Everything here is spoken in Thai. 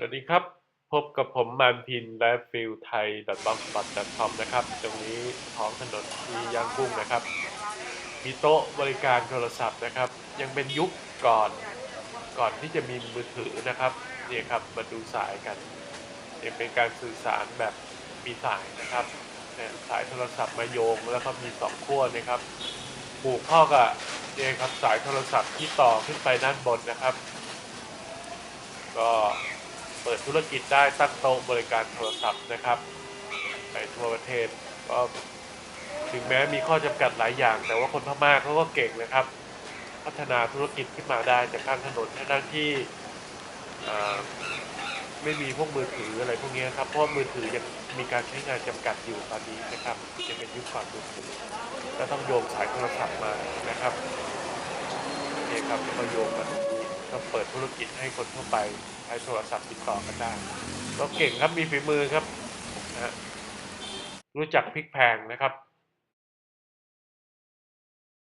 สวัสดีครับ พบกับผมมันพินและฟิลไทย b l o g s p o t c o m นะครับ ตรงนี้ท้องถนนที่ย่างกุ้งนะครับ มีโต๊ะบริการโทรศัพท์นะครับ ยังเป็นยุคก่อนก่อนที่จะมีมือถือนะครับนี่ครับมาดูสายกันยังเป็นการสื่อสารแบบมีสายนะครับเนี่ยสายโทรศัพท์มาโยงแล้วก็มีสองขั้วนะครับผูกเข้ากับเนี่ยครับสายโทรศัพท์ที่ต่อขึ้นไปด้านบนนะครับ ก็ ปิดธุรกิจได้ตั้งโต๊ะบริการโทรศัพท์นะครับไปทั่วประเทศก็ถึงแม้มีข้อจำกัดหลายอย่าง แต่ว่าคนพม่าเขาก็เก่งนะครับ พัฒนาธุรกิจขึ้นมาได้จากข้างถนนทั้งที่ไม่มีพวกมือถืออะไรพวกนี้ครับเพราะมือถือยังมีการใช้งานจำกัดอยู่ตอนนี้นะครับยังเป็นยุคก่อนมือถือก็ต้องโยงสายโทรศัพท์มานะครับนี่ครับก็โยงมาตรงนี้ ก็เปิดธุรกิจให้คนทั่วไปใช้โทรศัพท์ติดต่อกันได้ก็เก่งครับมีฝีมือครับนะฮะรู้จักพลิกแพลงนะครับ